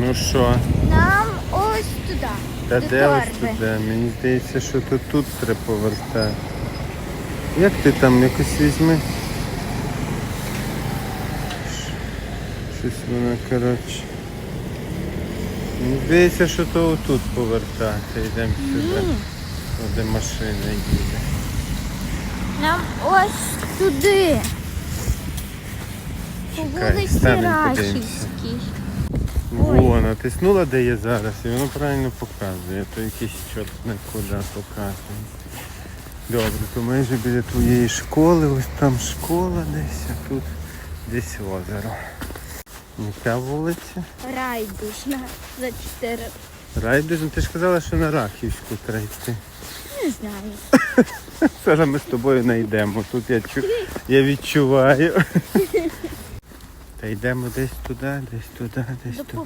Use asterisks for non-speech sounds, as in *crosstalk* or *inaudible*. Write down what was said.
Ну що? Нам ось туди. Та до де ось туди? Мені здається, що то тут треба повертати. Як ти там якось візьми? Щось воно, коротше. Мені здається, що то отут повертати. Йдемо сюди. Ні. Де машина їде. Нам ось туди. По Чекай, вулиці станемо, подивимося. Рахівській. Натиснула, де є зараз, і воно правильно показує. То якийсь чорт не куди показує. Добре, то майже біля твоєї школи, ось там школа десь, а тут десь озеро. Яка вулиця? Райдушна за 4. Райдужна, ти ж казала, що на Рахівську треба йти. Не знаю. *laughs* Зараз ми з тобою знайдемо. Тут я, чу... я відчуваю. *laughs* Та йдемо десь туди, десь туди, десь туди.